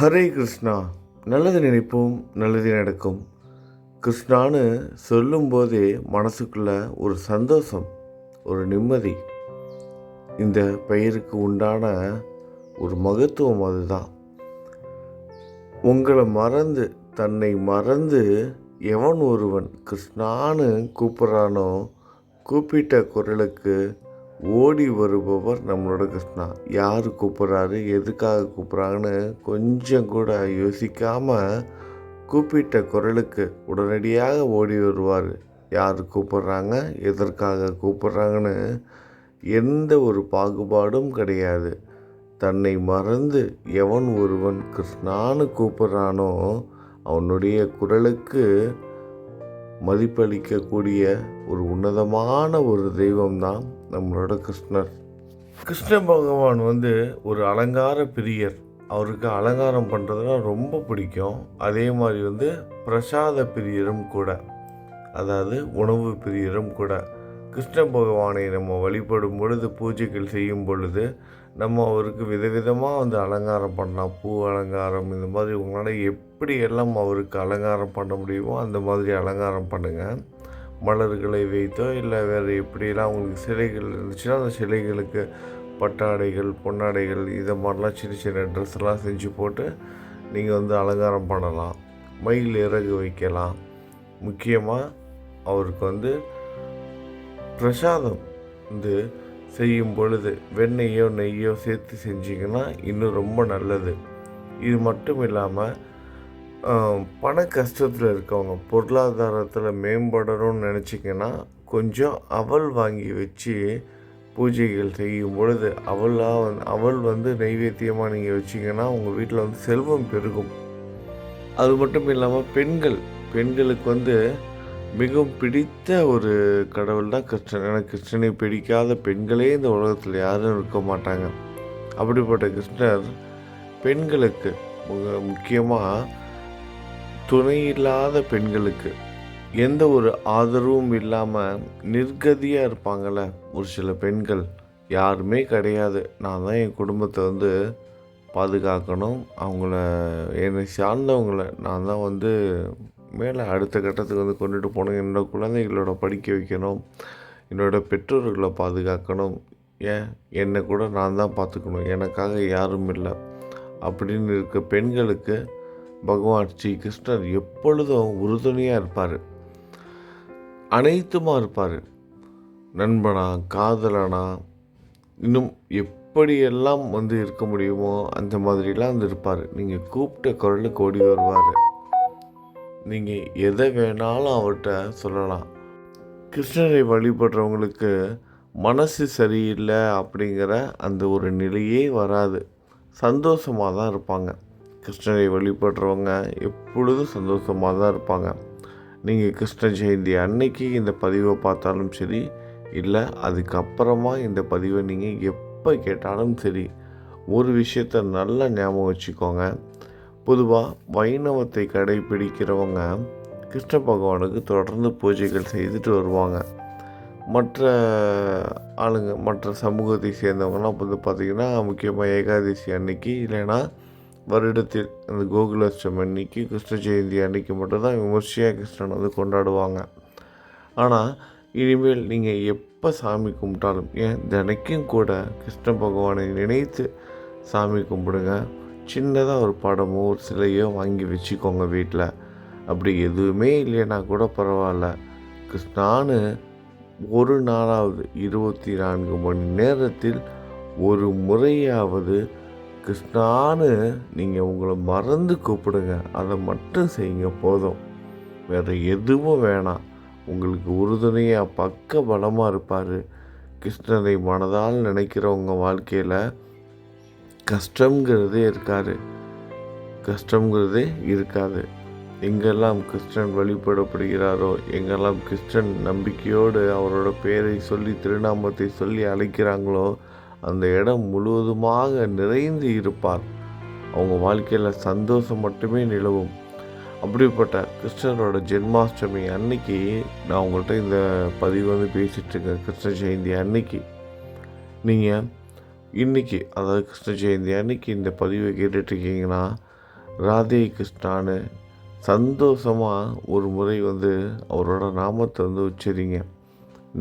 ஹரே கிருஷ்ணா. நல்லது நினைப்போம் நல்லது நடக்கும். கிருஷ்ணான்னு சொல்லும்போதே மனசுக்குள்ள ஒரு சந்தோஷம் ஒரு நிம்மதி. இந்த பெயருக்கு உண்டான ஒரு மகத்துவம் அதுதான். உங்களை மறந்து தன்னை மறந்து எவன் ஒருவன் கிருஷ்ணான்னு கூப்பிட்றானோ கூப்பிட்ட குரலுக்கு ஓடி வருபவர் நம்மளோட கிருஷ்ணா. யார் கூப்பிட்றாரு? எதுக்காக கூப்பிட்றாங்கன்னு கொஞ்சம் கூட யோசிக்காமல் கூப்பிட்ட குரலுக்கு உடனடியாக ஓடி வருவார். யார் கூப்பிட்றாங்க? எதற்காக கூப்பிட்றாங்கன்னு எந்த ஒரு பாகுபாடும் கிடையாது. தன்னை மறந்து எவன் ஒருவன் கிருஷ்ணான்னு கூப்பிட்றானோ அவனுடைய குரலுக்கு மதிப்பளிக்கக்கூடிய ஒரு உன்னதமான ஒரு தெய்வம்தான் நம்மளோட கிருஷ்ணர். கிருஷ்ண பகவான் வந்து ஒரு அலங்கார பிரியர். அவருக்கு அலங்காரம் பண்ணுறதுனா ரொம்ப பிடிக்கும். அதே மாதிரி வந்து பிரசாத பிரியரும் கூட. அதாவது உணவு பிரியரும் கூட. கிருஷ்ண பகவானை நம்ம வழிபடும் பொழுது பூஜைகள் செய்யும் பொழுது நம்ம அவருக்கு விதவிதமாக வந்து அலங்காரம் பண்ணலாம். பூ அலங்காரம் இந்த மாதிரி உங்களால் எப்படி எல்லாம் அவருக்கு அலங்காரம் பண்ண முடியுமோ அந்த மாதிரி அலங்காரம் பண்ணுங்கள் மலர்களை வைத்தோ இல்லை வேறு எப்படியெல்லாம் அவங்களுக்கு சிலைகள் இருந்துச்சுன்னா அந்த சிலைகளுக்கு பட்டாடைகள் பொன்னாடைகள் இதை மாதிரிலாம் சின்ன சின்ன ட்ரெஸ்லாம் செஞ்சு போட்டு நீங்கள் வந்து அலங்காரம் பண்ணலாம். மயில் இறகு வைக்கலாம். முக்கியமாக அவருக்கு வந்து பிரசாதம் வந்து செய்யும் பொழுது வெண்ணெய்யோ நெய்யோ சேர்த்து செஞ்சிங்கன்னா இன்னும் ரொம்ப நல்லது. இது மட்டும் இல்லாமல் பண கஷ்டத்தில் இருக்கவங்க பொருளாதாரத்தில் மேம்படணும்னு நினச்சிங்கன்னா கொஞ்சம் அவல் வாங்கி வச்சு பூஜைகள் செய்யும் பொழுது அவளாக வந்து அவள் வந்து நைவேத்தியமாக நீங்கள் வச்சிங்கன்னா உங்கள் வீட்டில் வந்து செல்வம் பெருகும். அது மட்டும் இல்லாமல் பெண்கள் பெண்களுக்கு வந்து மிகவும் பிடித்த ஒரு கடவுள் தான் கிருஷ்ணன். எனக்கு கிருஷ்ணனை பிடிக்காத பெண்களே இந்த உலகத்தில் யாரும் இருக்க மாட்டாங்க. அப்படிப்பட்ட கிருஷ்ணர் பெண்களுக்கு முக்கியமாக துணை இல்லாத பெண்களுக்கு எந்த ஒரு ஆதரவும் இல்லாமல் நிர்கதியாக இருப்பாங்கள்ல ஒரு சில பெண்கள் யாருமே கிடையாது. நான் தான் என் குடும்பத்தை வந்து பாதுகாக்கணும். அவங்கள என்னை சார்ந்தவங்கள நான் தான் வந்து மேலே அடுத்த கட்டத்துக்கு வந்து கொண்டுட்டு போகணும். என்னோடய குழந்தைகளோட படிக்க வைக்கணும். என்னோடய பெற்றோர்களை பாதுகாக்கணும். ஏன்? என்னை கூட நான் தான் பார்த்துக்கணும். எனக்காக யாரும் இல்லை. அப்படின்னு இருக்க பெண்களுக்கு பகவான் ஸ்ரீ கிருஷ்ணர் எப்பொழுதும் உறுதுணையாக இருப்பார். அனைத்துமா இருப்பார். நண்பனா காதலனா இன்னும் எப்படியெல்லாம் வந்து இருக்க முடியுமோ அந்த மாதிரிலாம் வந்து இருப்பார். நீங்கள் கூப்பிட்ட குரலுக்கு ஓடி வருவார். நீங்கள் எதை வேணாலும் அவர்கிட்ட சொல்லலாம். கிருஷ்ணரை வழிபடுறவங்களுக்கு மனசு சரியில்லை அப்படிங்கிற அந்த ஒரு நிலையே வராது. சந்தோஷமாக தான் இருப்பாங்க. கிருஷ்ணரை வழிபடுறவங்க எப்பொழுதும் சந்தோஷமாக தான் இருப்பாங்க. நீங்கள் கிருஷ்ண ஜெயந்தி அன்னைக்கு இந்த பதிவை பார்த்தாலும் சரி இல்லை அதுக்கப்புறமா இந்த பதிவை நீங்கள் எப்போ கேட்டாலும் சரி ஒரு விஷயத்த நல்லா ஞாபகம் வச்சுக்கோங்க. பொதுவாக வைணவத்தை கடைபிடிக்கிறவங்க கிருஷ்ண பகவானுக்கு தொடர்ந்து பூஜைகள் செய்துட்டு வருவாங்க. மற்ற ஆளுங்க மற்ற சமூகத்தை சேர்ந்தவங்கலாம் வந்து பார்த்திங்கன்னா முக்கியமாக ஏகாதசி அன்னைக்கு இல்லைன்னா வருடத்தில் அந்த கோகுலாஷ்டமி அன்னைக்கு கிருஷ்ண ஜெயந்தி அன்னைக்கு மட்டும்தான் விமர்சையாக கிருஷ்ணன் வந்து கொண்டாடுவாங்க. ஆனால் இனிமேல் நீங்கள் எப்போ சாமி கும்பிட்டாலும் ஏன் தினைக்கும் கூட கிருஷ்ண பகவானை நினைத்து சாமி கும்பிடுங்க. சின்னதாக ஒரு படமோ ஒரு சிலையோ வாங்கி வச்சுக்கோங்க வீட்டில் அப்படி எதுவுமே இல்லைன்னா கூட பரவாயில்ல. கிருஷ்ணான்னு ஒரு நாளாவது இருபத்தி நான்கு மணி நேரத்தில் ஒரு முறையாவது கிருஷ்ணான்னு நீங்கள் உங்களை மறந்து கூப்பிடுங்க. அதை மட்டும் செய்யுங்க போதும். வேறு எதுவும் வேணாம். உங்களுக்கு உறுதுணையாக பக்க பலமாக இருப்பார். கிருஷ்ணனை மனதால் நினைக்கிறவங்க வாழ்க்கையில் கஷ்டங்கிறதே இருக்காது. கஷ்டங்கிறதே இருக்காது. எங்கெல்லாம் கிருஷ்ணன் வழிபடப்படுகிறாரோ எங்கெல்லாம் கிருஷ்ணன் நம்பிக்கையோடு அவரோட பேரை சொல்லி திருநாமத்தை சொல்லி அழைக்கிறாங்களோ அந்த இடம் முழுவதுமாக நிறைந்து இருப்பார். அவங்க வாழ்க்கையில் சந்தோஷம் மட்டுமே நிலவும். அப்படிப்பட்ட கிருஷ்ணரோட ஜென்மாஷ்டமி அன்னைக்கு நான் உங்கள்கிட்ட இந்த பதிவு வந்து பேசிகிட்ருக்கேன் கிருஷ்ண ஜெயந்தி அன்னைக்கு. நீங்கள் இன்றைக்கி அதாவது கிருஷ்ண ஜெயந்தி அன்னைக்கு இந்த பதிவை கேட்டுட்ருக்கீங்கன்னா ராதே கிருஷ்ணான்னு சந்தோஷமாக ஒரு முறை வந்து அவரோட நாமத்தை வந்து உச்சரிங்க.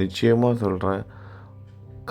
நிச்சயமாக சொல்கிறேன்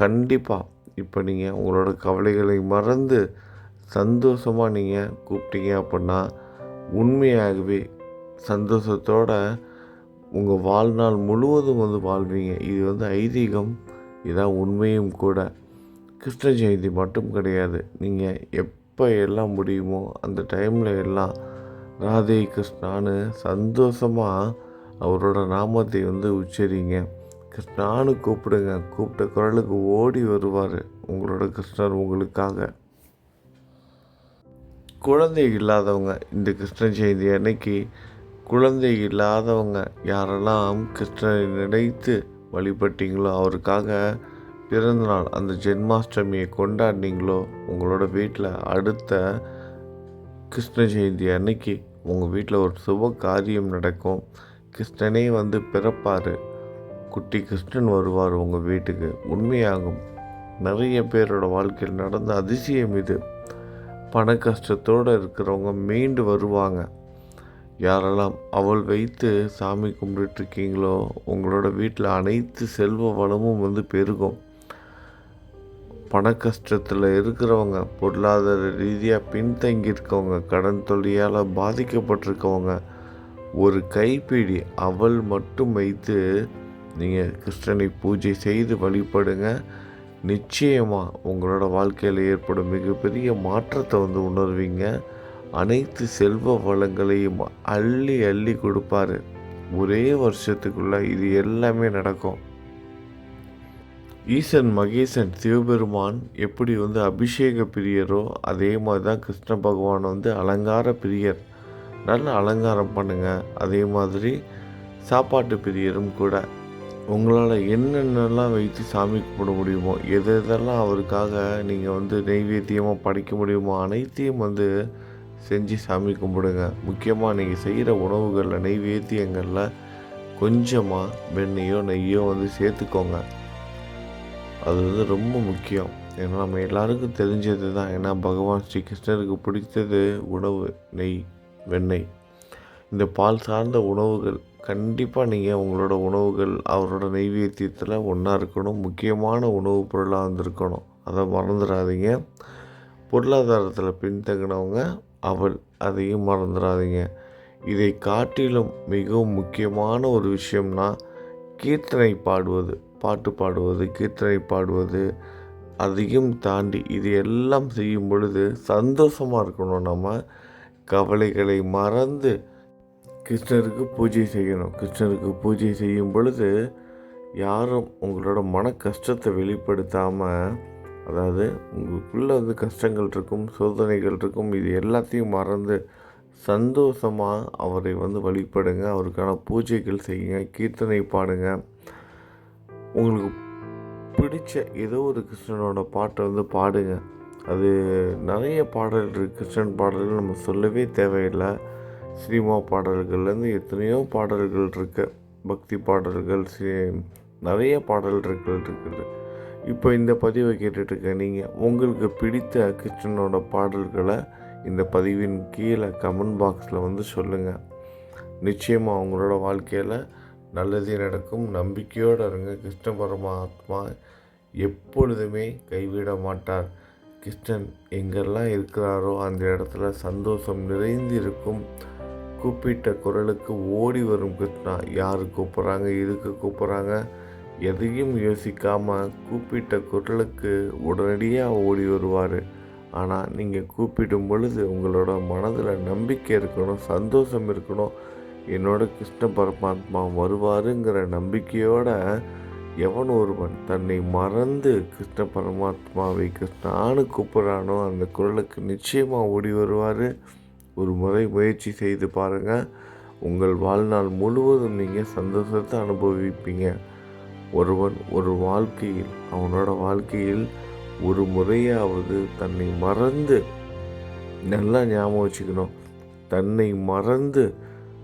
கண்டிப்பாக இப்போ நீங்கள் உங்களோட கவலைகளை மறந்து சந்தோஷமாக நீங்கள் கூப்பிட்டீங்க அப்படின்னா உண்மையாகவே சந்தோஷத்தோட உங்கள் வாழ்நாள் முழுவதும் வந்து வாழ்வீங்க. இது வந்து ஐதீகம். இதான் உண்மையும் கூட. கிருஷ்ண ஜெயந்தி மட்டும் கிடையாது. நீங்கள் எப்போ எல்லாம் முடியுமோ அந்த டைமில் எல்லாம் ராதே கிருஷ்ணான்னு சந்தோஷமாக அவரோட நாமத்தை வந்து உச்சரிங்க. கிருஷ்ணான்னு கூப்பிடுங்க. கூப்பிட்ட குரலுக்கு ஓடி வருவார் உங்களோட கிருஷ்ணர் உங்களுக்காக. குழந்தை இல்லாதவங்க இந்த கிருஷ்ண ஜெயந்தி அன்னைக்கு குழந்தை இல்லாதவங்க யாரெல்லாம் கிருஷ்ணனை நினைத்து வழிபட்டீங்களோ அவருக்காக பிறந்தநாள் அந்த ஜென்மாஷ்டமியை கொண்டாடினீங்களோ உங்களோட வீட்டில் அடுத்த கிருஷ்ண ஜெயந்தி அன்னைக்கு உங்கள் வீட்டில் ஒரு சுப காரியம் நடக்கும். கிருஷ்ணனே வந்து பிறப்பார். குட்டி கிருஷ்ணன் வருவார் உங்கள் வீட்டுக்கு. உண்மையாகும். நிறைய பேரோட வாழ்க்கையில் நடந்த அதிசயம் இது. பண கஷ்டத்தோடு இருக்கிறவங்க மீண்டு வருவாங்க. யாரெல்லாம் அவள் வைத்து சாமி கும்பிட்டுருக்கீங்களோ உங்களோட வீட்டில் அனைத்து செல்வ வளமும் வந்து பெருகும். பண கஷ்டத்தில் இருக்கிறவங்க பொருளாதார ரீதியாக பின்தங்கி இருக்கவங்க கடன் தொல்லையால் பாதிக்கப்பட்டிருக்கவங்க ஒரு கைப்பிடி அவள் மட்டும் வைத்து நீங்கள் கிருஷ்ணனை பூஜை செய்து வழிபடுங்க. நிச்சயமாக உங்களோட வாழ்க்கையில் ஏற்படும் மிகப்பெரிய மாற்றத்தை வந்து உணர்வீங்க. அனைத்து செல்வ வளங்களையும் அள்ளி அள்ளி கொடுப்பாரு. ஒரே வருஷத்துக்குள்ளே இது எல்லாமே நடக்கும். ஈசன் மகேசன் சிவபெருமான் எப்படி வந்து அபிஷேக பிரியரோ அதே மாதிரி தான் கிருஷ்ண பகவான் வந்து அலங்கார பிரியர். நல்ல அலங்காரம் பண்ணுங்கள் அதே மாதிரி சாப்பாட்டு பிரியரும் கூட. உங்களால் என்னென்னலாம் வைத்து சாமி கும்பிட முடியுமோ எது எதெல்லாம் அவருக்காக நீங்கள் வந்து நெய்வேத்தியமாக படைக்க முடியுமோ அனைத்தையும் வந்து செஞ்சு சாமி கும்பிடுங்க. முக்கியமாக நீங்கள் செய்கிற உணவுகளில் நெய்வேத்தியங்களில் கொஞ்சமாக வெண்ணையோ நெய்யோ வந்து சேர்த்துக்கோங்க. அது வந்து ரொம்ப முக்கியம். ஏன்னா நம்ம எல்லாருக்கும் தெரிஞ்சது தான். ஏன்னா பகவான் ஸ்ரீகிருஷ்ணருக்கு பிடித்தது உணவு நெய் வெண்ணெய். இந்த பால் சார்ந்த உணவுகள் கண்டிப்பாக நீங்கள் உங்களோட உணவுகள் அவரோட நெய்வேத்தியத்தில் ஒன்றா இருக்கணும். முக்கியமான உணவுப் பொருளாக வந்திருக்கணும். அதை மறந்துடாதீங்க பொருளாதாரத்தில் பின்தங்கினவங்க அவள் அதையும் மறந்துடாதீங்க இதை காட்டிலும் மிகவும் முக்கியமான ஒரு விஷயம்னா கீர்த்தனை பாடுவது பாட்டு பாடுவது கீர்த்தனை பாடுவது அதையும் தாண்டி இது எல்லாம் செய்யும் பொழுது சந்தோஷமாக இருக்கணும். நம்ம கவலைகளை மறந்து கிருஷ்ணருக்கு பூஜை செய்யணும். கிருஷ்ணருக்கு பூஜை செய்யும் பொழுது யாரும் உங்களோட மன கஷ்டத்தை வெளிப்படுத்தாமல் அதாவது உங்களுக்குள்ளே வந்து கஷ்டங்கள் இருக்கும் சோதனைகள் இருக்கும் இது எல்லாத்தையும் மறந்து சந்தோஷமாக அவரை வந்து வழிபடுங்க. அவருக்கான பூஜைகள் செய்யுங்க கீர்த்தனை பாடுங்க. உங்களுக்கு பிடிச்ச ஏதோ ஒரு கிருஷ்ணனோட பாட்டை வந்து பாடுங்க. அது நிறைய பாடல் இருக்குது கிருஷ்ணன் பாடல்கள் நம்ம சொல்லவே தேவையில்லை. சினிமா பாடல்கள்லேருந்து எத்தனையோ பாடல்கள் இருக்குது பக்தி பாடல்கள் நிறைய பாடல்கள் இருக்குது. இப்போ இந்த பதிவை கேட்டுட்ருக்க நீங்கள் உங்களுக்கு பிடித்த கிருஷ்ணனோட பாடல்களை இந்த பதிவின் கீழே கமெண்ட் பாக்ஸில் வந்து சொல்லுங்கள் நிச்சயமாக அவங்களோட வாழ்க்கையில் நல்லதே நடக்கும். நம்பிக்கையோடு இருங்க. கிருஷ்ண பரமாத்மா எப்பொழுதுமே கைவிட மாட்டார். கிருஷ்ணன் எங்கெல்லாம் இருக்கிறாரோ அந்த இடத்துல சந்தோஷம் நிறைந்து இருக்கும் கூப்பிட்ட குரலுக்கு ஓடி வரும் கிருஷ்ணா. யார் கூப்பிட்றாங்க? இதுக்கு கூப்பிட்றாங்க? எதையும் யோசிக்காமல் கூப்பிட்ட குரலுக்கு உடனடியாக ஓடி வருவார். ஆனால் நீங்கள் கூப்பிடும் பொழுது உங்களோட மனதில் நம்பிக்கை இருக்கணும் சந்தோஷம் இருக்கணும். என்னோட கிருஷ்ண பரமாத்மா வருவாருங்கிற நம்பிக்கையோட எவன் ஒருவன் தன்னை மறந்து கிருஷ்ண பரமாத்மாவை கிருஷ்ணானு கூப்பிட்றானோ அந்த குரலுக்கு நிச்சயமாக ஓடி வருவார். ஒரு முறை முயற்சி செய்து பாருங்கள் உங்கள் வாழ்நாள் முழுவதும் நீங்கள் சந்தோஷத்தை அனுபவிப்பீங்க. ஒருவன் ஒரு வாழ்க்கையில் அவனோட வாழ்க்கையில் ஒரு முறையாவது தன்னை மறந்து நல்லா ஞாபகம் வச்சுக்கணும். தன்னை மறந்து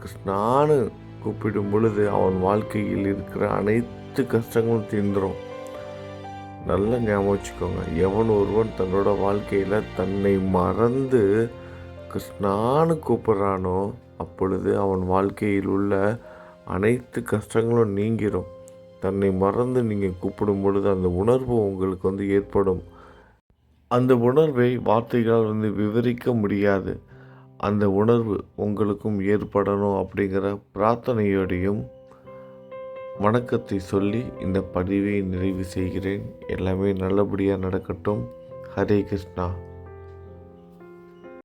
கிருஷ்ணான்னு கூப்பிடும் பொழுது அவன் வாழ்க்கையில் இருக்கிற அனைத்து கஷ்டங்களும் தீர்ந்துடும் நல்லா ஞாபகம் வச்சுக்கோங்க. எவன் ஒருவன் தன்னோட வாழ்க்கையில் தன்னை மறந்து கிருஷ்ணான்னு கூப்பிட்றானோ அப்பொழுது அவன் வாழ்க்கையில் உள்ள அனைத்து கஷ்டங்களும் நீங்கிரும். தன்னை மறந்து நீங்கள் கூப்பிடும் பொழுது அந்த உணர்வு உங்களுக்கு வந்து ஏற்படும். அந்த உணர்வை வார்த்தைகளால் வந்து விவரிக்க முடியாது. அந்த உணர்வு உங்களுக்கும் ஏற்படணும் அப்படிங்கிற பிரார்த்தனையோடையும் வணக்கத்தை சொல்லி இந்த பதிவை நிறைவு செய்கிறேன். எல்லாமே நல்லபடியாக நடக்கட்டும். ஹரே கிருஷ்ணா.